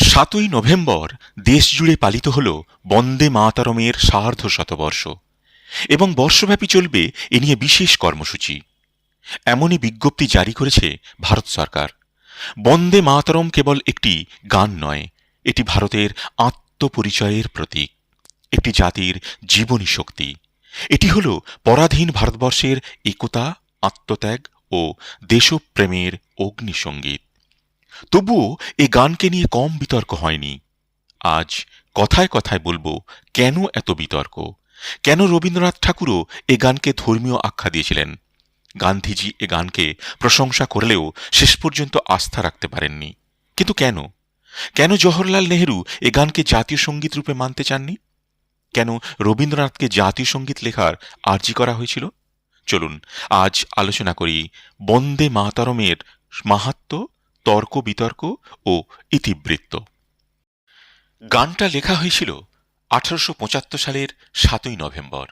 সাতই নভেম্বর দেশজুড়ে পালিত হল বন্দে মাতারমের সার্ধ শতবর্ষ এবং বর্ষব্যাপী চলবে এ নিয়ে বিশেষ কর্মসূচি। এমনই বিজ্ঞপ্তি জারি করেছে ভারত সরকার। বন্দে মাতরম কেবল একটি গান নয়, এটি ভারতের আত্মপরিচয়ের প্রতীক, একটি জাতির জীবনী শক্তি। এটি হল পরাধীন ভারতবর্ষের একতা, আত্মত্যাগ ও দেশপ্রেমের অগ্নিসঙ্গীত তবুও এ গানকে নিয়ে কম বিতর্ক হয়নি। আজ কথায় কথায় বলব, কেন এত বিতর্ক? কেন রবীন্দ্রনাথ ঠাকুরও এ গানকে ধর্মীয় আখ্যা দিয়েছিলেন? গান্ধীজি এ গানকে প্রশংসা করলেও শেষ পর্যন্ত আস্থা রাখতে পারেননি। কিন্তু কেন? কেন জওহরলাল নেহরু এ গানকে জাতীয় সংগীত রূপে মানতে চাননি? কেন রবীন্দ্রনাথকে জাতীয় সংগীত লেখার আর্জি করা হয়েছিল? চলুন, আজ আলোচনা করি বন্দে মাতারমের মাহাত্ম্য তর্ক বিতর্ক ও ইতিবৃত্ত। গানটা লেখা হয়েছিল আঠারোশ পঁচাত্তর সালের সাতই নভেম্বর।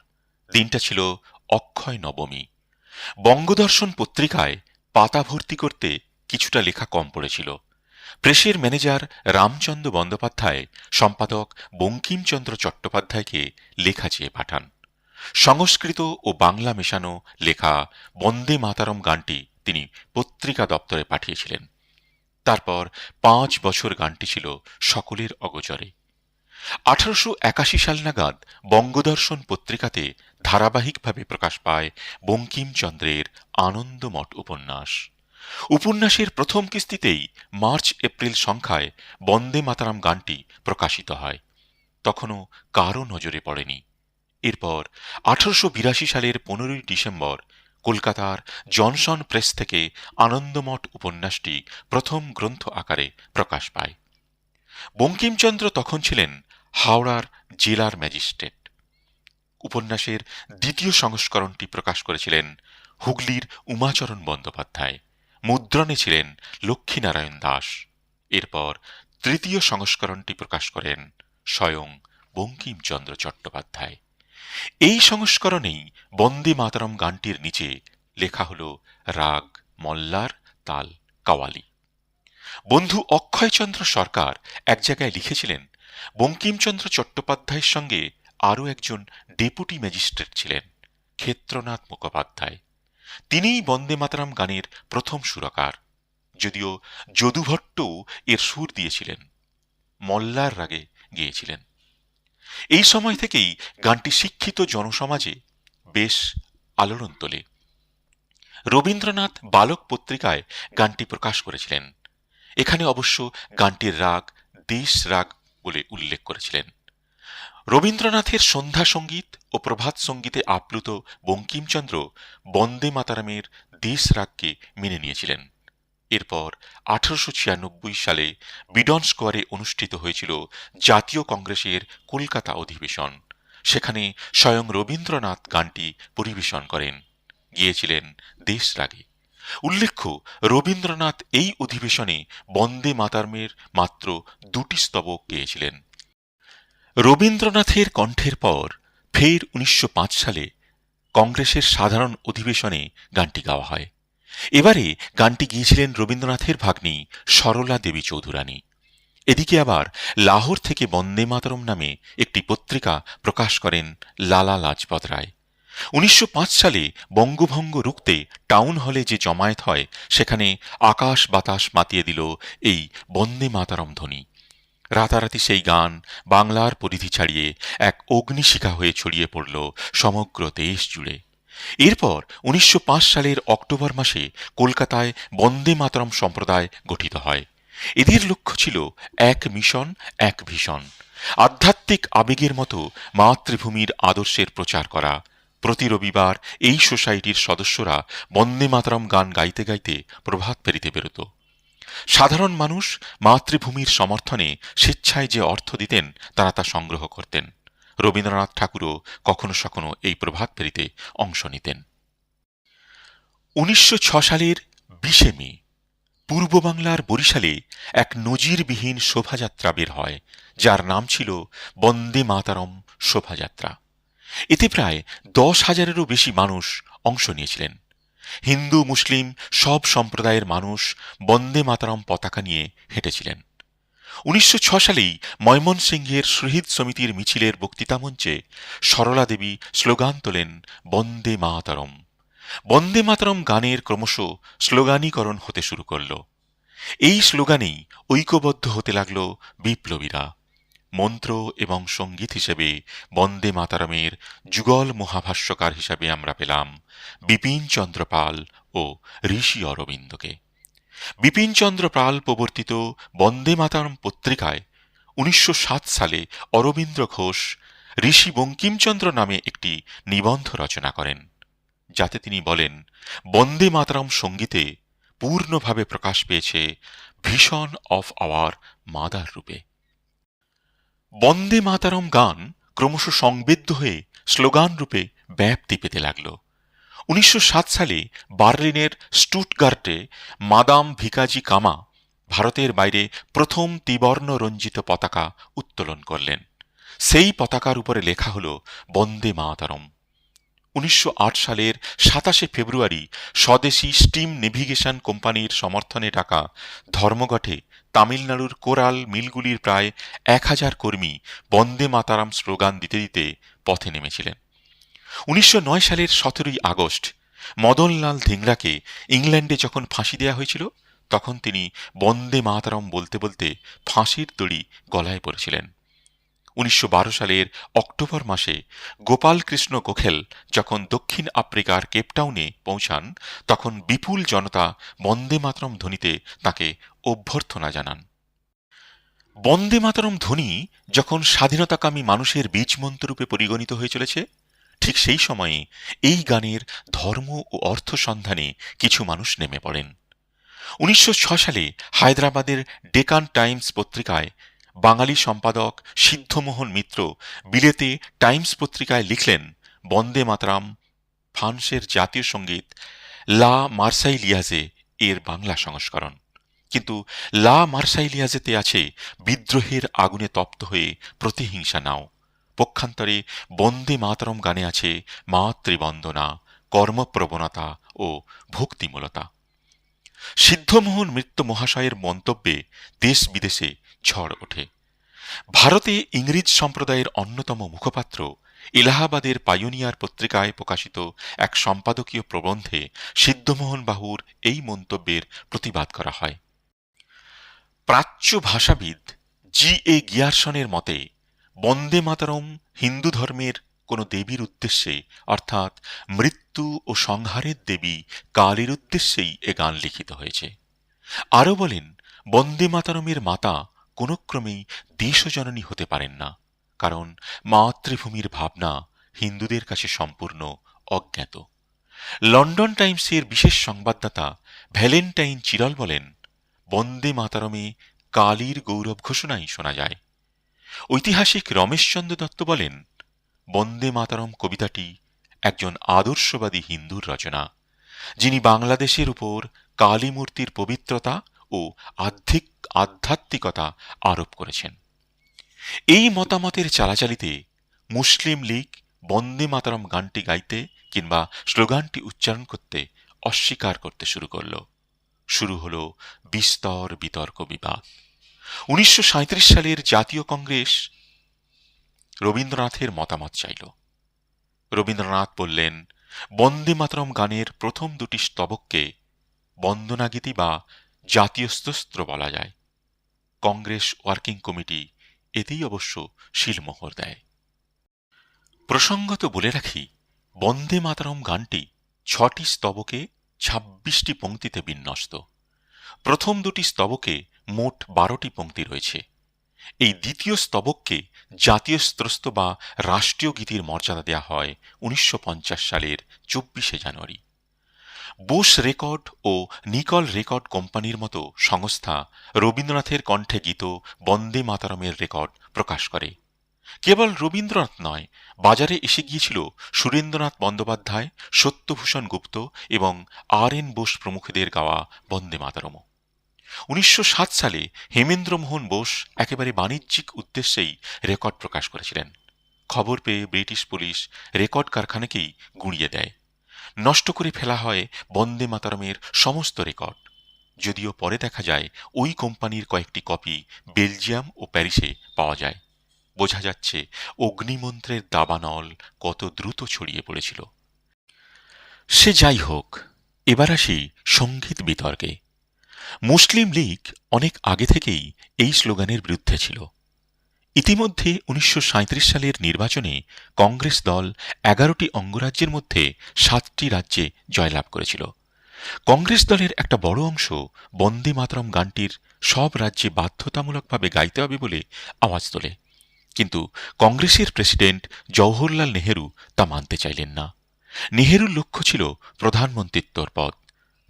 দিনটা ছিল অক্ষয় নবমী। বঙ্গদর্শন পত্রিকায় পাতা ভর্তি করতে কিছুটা লেখা কম পড়েছিল। প্রেসের ম্যানেজার রামচন্দ্র বন্দ্যোপাধ্যায়, সম্পাদক বঙ্কিমচন্দ্র চট্টোপাধ্যায়কে লেখা চেয়ে পাঠান। সংস্কৃত ও বাংলা মেশানো লেখা বন্দে মাতারম গানটি তিনি পত্রিকা দপ্তরে পাঠিয়েছিলেন। তারপর পাঁচ বছর গানটি ছিল সকলের অগোচরে। আঠারোশো একাশি সাল নাগাদ বঙ্গদর্শন পত্রিকাতে ধারাবাহিকভাবে প্রকাশ পায় বঙ্কিমচন্দ্রের আনন্দমঠ উপন্যাস। উপন্যাসের প্রথম কিস্তিতেই মার্চ, এপ্রিল সংখ্যায় বন্দে মাতারাম গানটি প্রকাশিত হয়। তখনও কারও নজরে পড়েনি। এরপর আঠারোশো বিরাশি সালের পনেরোই ডিসেম্বর কলকাতার জনসন প্রেস থেকে আনন্দমঠ উপন্যাসটি প্রথম গ্রন্থ আকারে প্রকাশ পায়। বঙ্কিমচন্দ্র তখন ছিলেন হাওড়ার জেলার ম্যাজিস্ট্রেট। উপন্যাসের দ্বিতীয় সংস্করণটি প্রকাশ করেছিলেন হুগলির উমাচরণ বন্দ্যোপাধ্যায়। মুদ্রণে ছিলেন লক্ষ্মীনারায়ণ দাস। এরপর তৃতীয় সংস্করণটি প্রকাশ করেন স্বয়ং বঙ্কিমচন্দ্র চট্টোপাধ্যায়। এই সংস্করণেই বন্দে মাতারম গানটির নিচে লেখা হল রাগ, মল্লার তাল, কাওয়ালি। বন্ধু অক্ষয়চন্দ্র সরকার এক জায়গায় লিখেছিলেন, বঙ্কিমচন্দ্র চট্টোপাধ্যায়ের সঙ্গে আরও একজন ডেপুটি ম্যাজিস্ট্রেট ছিলেন, ক্ষেত্রনাথ মুখোপাধ্যায়। তিনিই বন্দে মাতারাম গানের প্রথম সুরকার, যদিও যদুভট্টও এর সুর দিয়েছিলেন, মল্লার রাগে গিয়েছিলেন। এই সময় থেকেই গানটি শিক্ষিত জনসমাজে বেশ আলোড়ন তোলে। রবীন্দ্রনাথ বালক পত্রিকায় গানটি প্রকাশ করেছিলেন। এখানে অবশ্য গানটির রাগ, দেশ রাগ বলে উল্লেখ করেছিলেন। রবীন্দ্রনাথের সন্ধ্যা সংগীত ও প্রভাত সঙ্গীতে আপ্লুত বঙ্কিমচন্দ্র বন্দে মাতারামের দেশ রাগকে মেনে নিয়েছিলেন। এরপর আঠারোশো ছিয়ানব্বই সালে বিডন স্কোয়ারে অনুষ্ঠিত হয়েছিল জাতীয় কংগ্রেসের কলকাতা অধিবেশন। সেখানে স্বয়ং রবীন্দ্রনাথ গানটি পরিবেশন করেন। গিয়েছিলেন দেশ রাগে উল্লেখ্য, রবীন্দ্রনাথ এই অধিবেশনে বন্দে মাতারমের মাত্র দুটি স্তবক গেয়েছিলেন। রবীন্দ্রনাথের কণ্ঠের পর ফের উনিশশো পাঁচ সালে কংগ্রেসের সাধারণ অধিবেশনে গানটি গাওয়া হয়। এবারে গানটি গিয়েছিলেন রবীন্দ্রনাথের ভাগ্নি সরলা দেবী চৌধুরানী। এদিকে আবার লাহোর থেকে বন্দে মাতরম নামে একটি পত্রিকা প্রকাশ করেন লালা লাজপত রায়। উনিশশো পাঁচ সালে বঙ্গভঙ্গ রুখতে টাউন হলে যে জমায়েত হয়, সেখানে আকাশ বাতাস মাতিয়ে দিল এই বন্দে মাতারম ধ্বনি। রাতারাতি সেই গান বাংলার পরিধি ছাড়িয়ে এক অগ্নিশিখা হয়ে ছড়িয়ে পড়ল সমগ্র দেশ জুড়ে। এরপর উনিশশো পাঁচ সালের অক্টোবর মাসে কলকাতায় বন্দে মাতরম সম্প্রদায় গঠিত হয়। এদের লক্ষ্য ছিল এক মিশন, এক ভীষণ। আধ্যাত্মিক আবেগের মতো মাতৃভূমির আদর্শের প্রচার করা। প্রতি রবিবার এই সোসাইটির সদস্যরা বন্দে মাতরম গান গাইতে গাইতে প্রভাত ফেরিতে বেরোত। সাধারণ মানুষ মাতৃভূমির সমর্থনে স্বেচ্ছায় যে অর্থ দিতেন, তারা তা সংগ্রহ করতেন। রবীন্দ্রনাথ ঠাকুরও কখনো সখনো এই প্রভাত ফেরিতে অংশ নিতেন। উনিশশো সালের বিশে মে, পূর্ব বাংলার বরিশালে এক নজিরবিহীন শোভাযাত্রা বের হয়, যার নাম ছিল বন্দে মাতারম শোভাযাত্রা। এতে প্রায় দশ হাজারেরও বেশি মানুষ অংশ নিয়েছিলেন। হিন্দু, মুসলিম সব সম্প্রদায়ের মানুষ বন্দে মাতারম পতাকা নিয়ে হেঁটেছিলেন। উনিশশো সালেই ময়মনসিংহের শহীদ সমিতির মিছিলের বক্তৃতামঞ্চে সরলা দেবী স্লোগান তোলেন, বন্দে মাতরম। বন্দে মাতরম গানের ক্রমশ স্লোগানীকরণ হতে শুরু করল। এই স্লোগানেই ঐক্যবদ্ধ হতে লাগল বিপ্লবীরা। মন্ত্র এবং সংগীত হিসেবে বন্দে মাতারমের যুগল মহাভাষ্যকার হিসাবে আমরা পেলাম বিপিন চন্দ্র পাল ও ঋষি অরবিন্দকে। বিপিনচন্দ্র পাল প্রবর্তিত বন্দে মাতারম পত্রিকায় উনিশশো সাত সালে অরবিন্দ্র ঘোষ ঋষি বঙ্কিমচন্দ্র নামে একটি নিবন্ধ রচনা করেন, যাতে তিনি বলেন, বন্দে মাতারম সঙ্গীতে পূর্ণভাবে প্রকাশ পেয়েছে ভীষণ অফ আওয়ার মাদার রূপে। বন্দে মাতারম গান ক্রমশ সংবেদ্য হয়ে স্লোগান রূপে ব্যাপ্তি পেতে লাগল। উনিশশো সাত সালে বার্লিনের স্টুটগার্টে মাদাম ভিকাজি কামা ভারতের বাইরে প্রথম ত্রিবর্ণ রঞ্জিত পতাকা উত্তোলন করলেন। সেই পতাকার উপরে লেখা হল, বন্দে মাতারম। উনিশশো আট সালের সাতাশে ফেব্রুয়ারি স্বদেশী স্টিম নেভিগেশন কোম্পানির সমর্থনে ডাকা ধর্মঘটে তামিলনাড়ুর কোরাল মিলগুলির প্রায় এক হাজার কর্মী বন্দে মাতারাম স্লোগান দিতে দিতে পথে নেমেছিলেন। উনিশশো নয় সালের সতেরোই আগস্ট, মদনলাল ধিংরাকে ইংল্যান্ডে যখন ফাঁসি দেওয়া হয়েছিল, তখন তিনি বন্দে মাতারম বলতে বলতে ফাঁসির দড়ি গলায় পড়েছিলেন। উনিশশো বারো সালের অক্টোবর মাসে গোপাল কৃষ্ণ গোখেল যখন দক্ষিণ আফ্রিকার কেপটাউনে পৌঁছান, তখন বিপুল জনতা বন্দে মাতরম ধ্বনিতে তাকে অভ্যর্থনা জানান। বন্দে মাতরম ধ্বনি যখন স্বাধীনতাকামী মানুষের বীজ মন্ত্ররূপে পরিগণিত হয়ে চলেছে ঠিক সেই সময়ে এই গানের ধর্ম ও অর্থ সন্ধানে কিছু মানুষ নেমে পড়েন। উনিশশো সালে হায়দ্রাবাদের ডেকান টাইমস পত্রিকায় বাঙালি সম্পাদক সিদ্ধমোহন মিত্র বিলেতে টাইমস পত্রিকায় লিখলেন বন্দে মাতরাম, ফ্রান্সের জাতীয় সংগীত লা মার্সাইলিয়াজে এর বাংলা সংস্করণ। কিন্তু লা মার্সাইলিয়াজেতে আছে বিদ্রোহের আগুনে তপ্ত হয়ে প্রতিহিংসা নাও। পক্ষান্তরে বন্দে মাতরম গানে আছে মাতৃবন্দনা, কর্মপ্রবণতা ও ভক্তিমূলতা। সিদ্ধমোহন মৃত্যু মহাশয়ের মন্তব্যে দেশ বিদেশে ঝড় ওঠে। ভারতে ইংরেজ সম্প্রদায়ের অন্যতম মুখপাত্র এলাহাবাদের পায়োনিয়ার পত্রিকায় প্রকাশিত এক সম্পাদকীয় প্রবন্ধে সিদ্ধমোহন বাহুর এই মন্তব্যের প্রতিবাদ করা হয়। প্রাচ্য ভাষাবিদ জি এ গিয়ারসনের মতে বন্দে মাতারম হিন্দু ধর্মের কোনো দেবীর উদ্দেশ্যে, অর্থাৎ মৃত্যু ও সংহারের দেবী কালীর উদ্দেশ্যেই এ গান লিখিত হয়েছে। আরও বলেন, বন্দে মাতারমের মাতা কোনো ক্রমেই দেশজননী হতে পারেন না, কারণ মাতৃভূমির ভাবনা হিন্দুদের কাছে সম্পূর্ণ অজ্ঞাত। লন্ডন টাইমসের বিশেষ সংবাদদাতা ভ্যালেন্টাইন চিরল বলেন, বন্দে মাতারমে কালীর গৌরব ঘোষণাই শোনা যায়। ঐতিহাসিক রমেশচন্দ্র দত্ত বলেন, বন্দে মাতারম কবিতাটি একজন আদর্শবাদী হিন্দুর রচনা, যিনি বাংলাদেশের উপর কালী মূর্তির পবিত্রতা ও আধ্যাত্মিক, আধ্যাত্মিকতা আরোপ করেছেন। এই মতামতের চালাচালিতে মুসলিম লীগ বন্দে মাতারম গানটি গাইতে কিংবা স্লোগানটি উচ্চারণ করতে অস্বীকার করতে শুরু করল। শুরু হল বিস্তর বিতর্ক বিবাদ। উনিশশো সালের জাতীয় কংগ্রেস রবীন্দ্রনাথের মতামত চাইল। রবীন্দ্রনাথ বললেন, বন্দে মাতরম গানের প্রথম দুটি স্তবককে বন্দনাগীতি বা জাতীয় স্তোত্র বলা যায়। কংগ্রেস ওয়ার্কিং কমিটি এতেই অবশ্য শিলমোহর দেয়। প্রসঙ্গত বলে রাখি, বন্দে মাতরম গানটি ছটি স্তবকে ছাব্বিশটি পংক্তিতে বিন্যস্ত। প্রথম দুটি স্তবকে মোট বারোটি পংক্তি রয়েছে। এই দ্বিতীয় স্তবককে জাতীয় স্ত্রস্ত বা রাষ্ট্রীয় গীতির মর্যাদা দেয়া হয় উনিশশো পঞ্চাশ সালের চব্বিশে জানুয়ারি। বোস রেকর্ড ও নিকল রেকর্ড কোম্পানির মতো সংস্থা রবীন্দ্রনাথের কণ্ঠে গীত বন্দে মাতারমের রেকর্ড প্রকাশ করে। কেবল রবীন্দ্রনাথ নয়, বাজারে এসে গিয়েছিল সুরেন্দ্রনাথ বন্দ্যোপাধ্যায়, সত্যভূষণ গুপ্ত এবং আর এন বোস প্রমুখদের গাওয়া বন্দে মাতারমও। উনিশশো সাত সালে হেমেন্দ্রমোহন বোস একেবারে বাণিজ্যিক উদ্দেশ্যেই রেকর্ড প্রকাশ করেছিলেন। খবর পেয়ে ব্রিটিশ পুলিশ রেকর্ড কারখানাকেই গুঁড়িয়ে দেয়। নষ্ট করে ফেলা হয় বন্দে মাতারমের সমস্ত রেকর্ড। যদিও পরে দেখা যায় ওই কোম্পানির কয়েকটি কপি বেলজিয়াম ও প্যারিসে পাওয়া যায়। বোঝা যাচ্ছে অগ্নিমন্ত্রের দাবানল কত দ্রুত ছড়িয়ে পড়েছিল। সে যাই হোক, এবার আসি সংগীত বিতর্কে। মুসলিম লীগ অনেক আগে থেকেই এই স্লোগানের বিরুদ্ধে ছিল। ইতিমধ্যে উনিশশো সাঁইত্রিশ সালের নির্বাচনে কংগ্রেস দল এগারোটি অঙ্গরাজ্যের মধ্যে সাতটি রাজ্যে জয়লাভ করেছিল। কংগ্রেস দলের একটা বড় অংশ বন্দে মাতরম গানটির সব রাজ্যে বাধ্যতামূলকভাবে গাইতে হবে বলে আওয়াজ তোলে। কিন্তু কংগ্রেসের প্রেসিডেন্ট জওহরলাল নেহেরু তা মানতে চাইলেন না। নেহেরুর লক্ষ্য ছিল প্রধানমন্ত্রিত্বর পদ।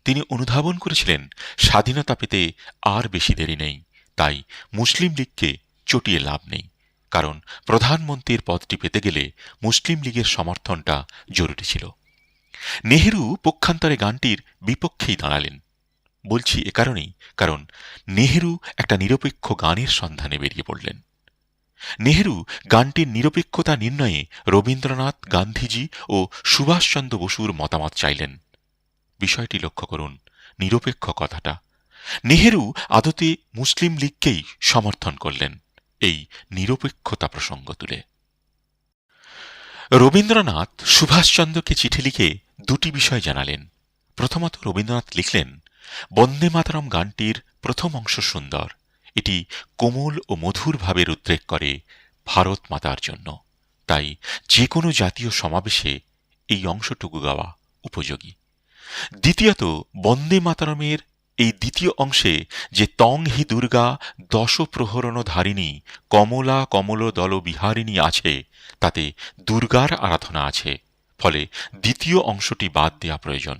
তিনি অনুধাবন করেছিলেন, স্বাধীনতা পেতে আর বেশি দেরি নেই, তাই মুসলিম লীগকে চটিয়ে লাভ নেই। কারণ প্রধানমন্ত্রীর পদটি পেতে গেলে মুসলিম লীগের সমর্থনটা জরুরি ছিল। নেহেরু পক্ষান্তরে গানটির বিপক্ষেই দাঁড়ালেন। বলছি এ কারণেই, কারণ নেহেরু একটা নিরপেক্ষ গানের সন্ধানে বেরিয়ে পড়লেন। নেহেরু গানটির নিরপেক্ষতা নির্ণয়ে রবীন্দ্রনাথ, গান্ধীজি ও সুভাষচন্দ্র বসুর মতামত চাইলেন। বিষয়টি লক্ষ্য করুন। নিরপেক্ষ কথাটা। নেহেরু আদতে মুসলিম লীগকেই সমর্থন করলেন এই নিরপেক্ষতা প্রসঙ্গ তুলে। রবীন্দ্রনাথ সুভাষচন্দ্রকে চিঠি লিখে দুটি বিষয় জানালেন। প্রথমত রবীন্দ্রনাথ লিখলেন, বন্দে মাতরম গানটির প্রথম অংশ সুন্দর। এটি কোমল ও মধুরভাবে উদ্রেক করে ভারত মাতার জন্য। তাই যে কোনো জাতীয় সমাবেশে এই অংশটুকু গাওয়া উপযোগী। দ্বিতীয়ত, বন্দে মাতারমের এই দ্বিতীয় অংশে যে তং হি দুর্গা দশ প্রহরণ ধারিণী কমলা কমল দল বিহারিণী আছে, তাতে দুর্গার আরাধনা আছে। ফলে দ্বিতীয় অংশটি বাদ দেওয়া প্রয়োজন।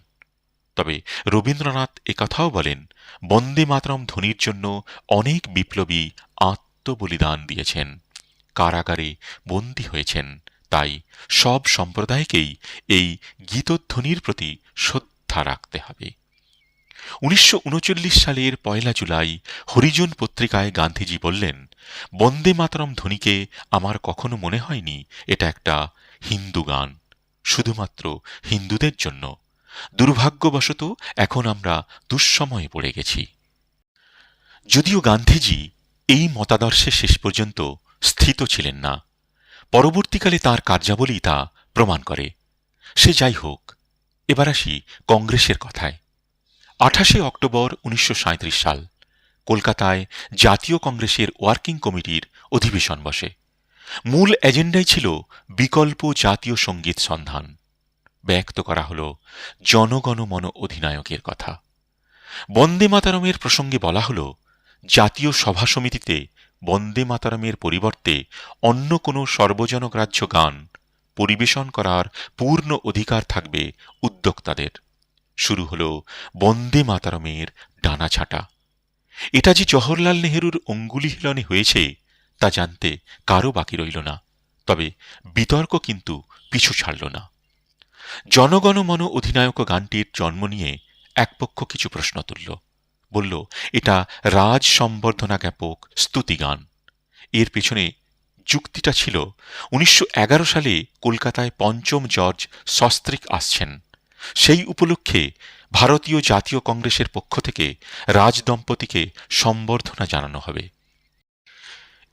তবে রবীন্দ্রনাথ একথাও বলেন, বন্দে মাতরম ধ্বনির জন্য অনেক বিপ্লবী আত্মবলিদান দিয়েছেন, কারাগারে বন্দী হয়েছেন, তাই সব সম্প্রদায়কেই এই গীতধ্বনির প্রতি শ্রদ্ধা রাখতে হবে। উনিশশো উনচল্লিশ সালের পয়লা জুলাই হরিজন পত্রিকায় গান্ধীজি বললেন, বন্দে মাতরম ধ্বনিকে আমার কখনো মনে হয়নি, এটা একটা হিন্দু গান, শুধুমাত্র হিন্দুদের জন্য। দুর্ভাগ্যবশত এখন আমরা দুঃসময়ে পড়ে গেছি। যদিও গান্ধীজি এই মতাদর্শে শেষ পর্যন্ত স্থিত ছিলেন না, পরবর্তীকালে তার কার্যাবলী তা প্রমাণ করে। সে যাই হোক এবার আসি কংগ্রেসের কথায়। আঠাশে অক্টোবর উনিশশো সাঁইত্রিশ সাল, কলকাতায় জাতীয় কংগ্রেসের ওয়ার্কিং কমিটির অধিবেশন বসে। মূল এজেন্ডাই ছিল বিকল্প জাতীয় সংগীত সন্ধান। ব্যক্ত করা হল জনগণমন অধিনায়কের কথা। বন্দে মাতারমের প্রসঙ্গে বলা হল, জাতীয় সভা সমিতিতে বন্দে মাতারমের পরিবর্তে অন্য কোনো সর্বজনগ্রাহ্য গান পরিবেশন করার পূর্ণ অধিকার থাকবে উদ্যোক্তাদের। শুরু হল বন্দে মাতারমের ডানা ছাটা। এটা যে জওহরলাল নেহরুর অঙ্গুলি হিলনে হয়েছে, তা জানতে কারও বাকি রইল না। তবে বিতর্ক কিন্তু পিছু ছাড়ল না। জনগণমন অধিনায়ক গানটির জন্ম নিয়ে একপক্ষ কিছু প্রশ্ন তুলল। বলল, এটা রাজ সম্বর্ধনা জ্ঞাপক স্তুতিগান এর পেছনে যুক্তিটা ছিল, উনিশশো এগারো সালে কলকাতায় পঞ্চম জর্জ সস্ত্রিক আসছেন। সেই উপলক্ষে ভারতীয় জাতীয় কংগ্রেসের পক্ষ থেকে রাজদম্পতিকে সম্বর্ধনা জানানো হবে।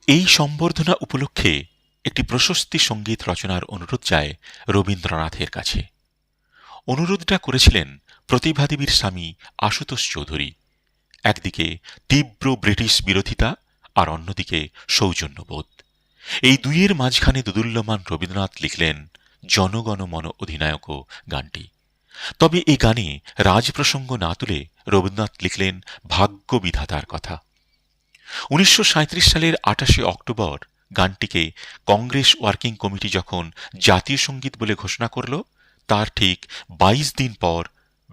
এই সম্বর্ধনা উপলক্ষে একটি প্রশস্তি সংগীত রচনার অনুরোধ যায় রবীন্দ্রনাথের কাছে। অনুরোধটা করেছিলেন প্রতিভাদেবীর স্বামী আশুতোষ চৌধুরী। একদিকে তীব্র ব্রিটিশ বিরোধিতা আর অন্যদিকে সৌজন্যবোধ। এই দুইয়ের মাঝখানে দুদুল্যমান রবীন্দ্রনাথ লিখলেন জনগণমন অধিনায়ক গানটি। তবে এই গানে রাজপ্রসঙ্গ না তুলে রবীন্দ্রনাথ লিখলেন ভাগ্য বিধাতার কথা। উনিশশো সাঁইত্রিশ সালের আঠাশে অক্টোবর গানটিকে কংগ্রেস ওয়ার্কিং কমিটি যখন জাতীয় সংগীত বলে ঘোষণা করল, তার ঠিক ২২ দিন পর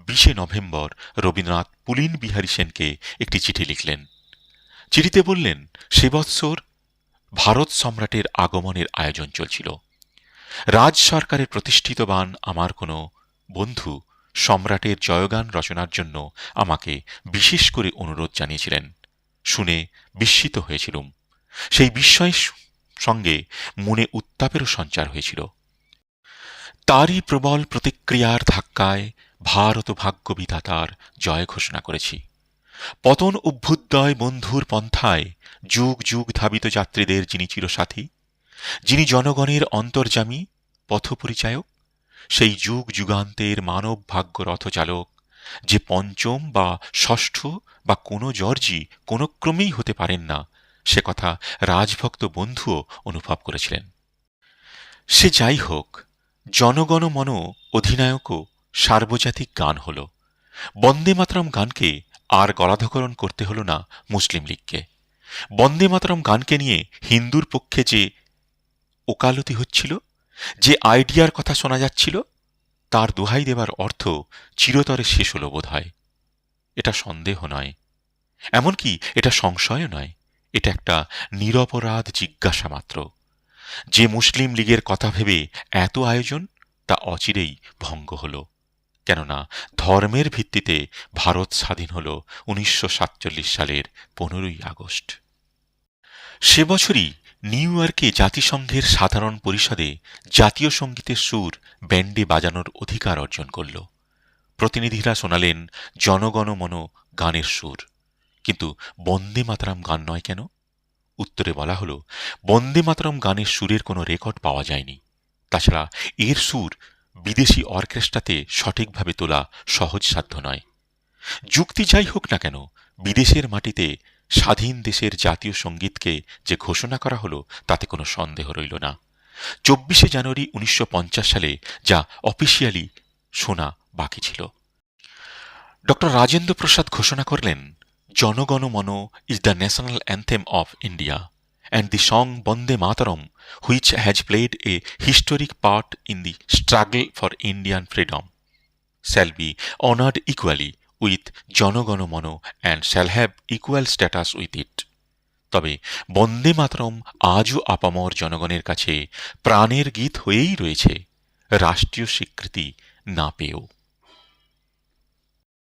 বিশে নভেম্বর রবীন্দ্রনাথ পুলিন বিহারী সেনকে একটি চিঠি লিখলেন। চিঠিতে বললেন, সে বৎসর ভারত সম্রাটের আগমনের আয়োজন চলছিল। রাজ সরকারের প্রতিষ্ঠিতবান আমার কোনো বন্ধু সম্রাটের জয়গান রচনার জন্য আমাকে বিশেষ করে অনুরোধ জানিয়েছিলেন। শুনে বিস্মিত হয়েছিলুম। সেই বিস্ময়ের সঙ্গে মনে উত্তাপেরও সঞ্চার হয়েছিল। তারই প্রবল প্রতিক্রিয়ার ধাক্কায় ভারত ভাগ্য বিধাতার জয় ঘোষণা করেছি। পতন অভ্যুদয় বন্ধুর পন্থায় যুগ যুগ ধাবিত যাত্রীদের যিনি চিরসাথী, যিনি জনগণের অন্তর্যামী পথপরিচায়ক, সেই যুগ যুগান্তের মানব ভাগ্য রথচালক, যে পঞ্চম বা ষষ্ঠ বা কোনো জর্জি কোনো ক্রমেই হতে পারেন না, সে কথা রাজভক্ত বন্ধুও অনুভব করেছিলেন। সে যাই হোক জনগণ মন অধিনায়কও সার্বজাতিক গান হল। বন্দে মাতরম গানকে আর গলাধকরণ করতে হল না মুসলিম লীগকে। বন্দে মাতরম গানকে নিয়ে হিন্দুর পক্ষে যে ওকালতি হচ্ছিল, যে আইডিয়ার কথা শোনা যাচ্ছিল, তার দোহাই দেবার অর্থ চিরতরে শেষ হল বোধ হয় এটা সন্দেহ নয়। এমনকি এটা সংশয়ও নয়। এটা একটা নিরপরাধ জিজ্ঞাসা মাত্র। যে মুসলিম লীগের কথা ভেবে এত আয়োজন, তা অচিরেই ভঙ্গ হল। কেননা ধর্মের ভিত্তিতে ভারত স্বাধীন হল উনিশশো সাতচল্লিশ সালের পনেরোই আগস্ট। সে বছরই নিউ ইয়র্কে জাতিসংঘের সাধারণ পরিষদে জাতীয় সঙ্গীতের সুর ব্যান্ডে বাজানোর অধিকার অর্জন করল। প্রতিনিধিরা শোনালেন জনগণমন গানের সুর। কিন্তু বন্দে মাতরম গান নয় কেন? উত্তরে বলা হল, বন্দে মাতরম গানের সুরের কোনো রেকর্ড পাওয়া যায়নি। তাছাড়া এর সুর বিদেশি অর্কেস্ট্রাতে সঠিকভাবে তোলা সহজসাধ্য নয়। যুক্তি যাই হোক না কেন, বিদেশের মাটিতে স্বাধীন দেশের জাতীয় সঙ্গীতকে যে ঘোষণা করা হলো, তাতে কোনো সন্দেহ রইল না। চব্বিশে জানুয়ারি উনিশশো পঞ্চাশ সালে যা অফিসিয়ালি শোনা বাকি ছিল। ডক্টর রাজেন্দ্র প্রসাদ ঘোষণা করলেন Jana Gana Mana is the national anthem of India and the song Bande Mataram, which has played a historic part in the struggle for Indian freedom, shall be honored equally with Jana Gana Mana and shall have equal status with it. তবে বন্দে মাতরম আজও আপামর জনগণের কাছে প্রাণের গীত হয়েই রয়েছে রাষ্ট্রীয় স্বীকৃতি না পেয়েও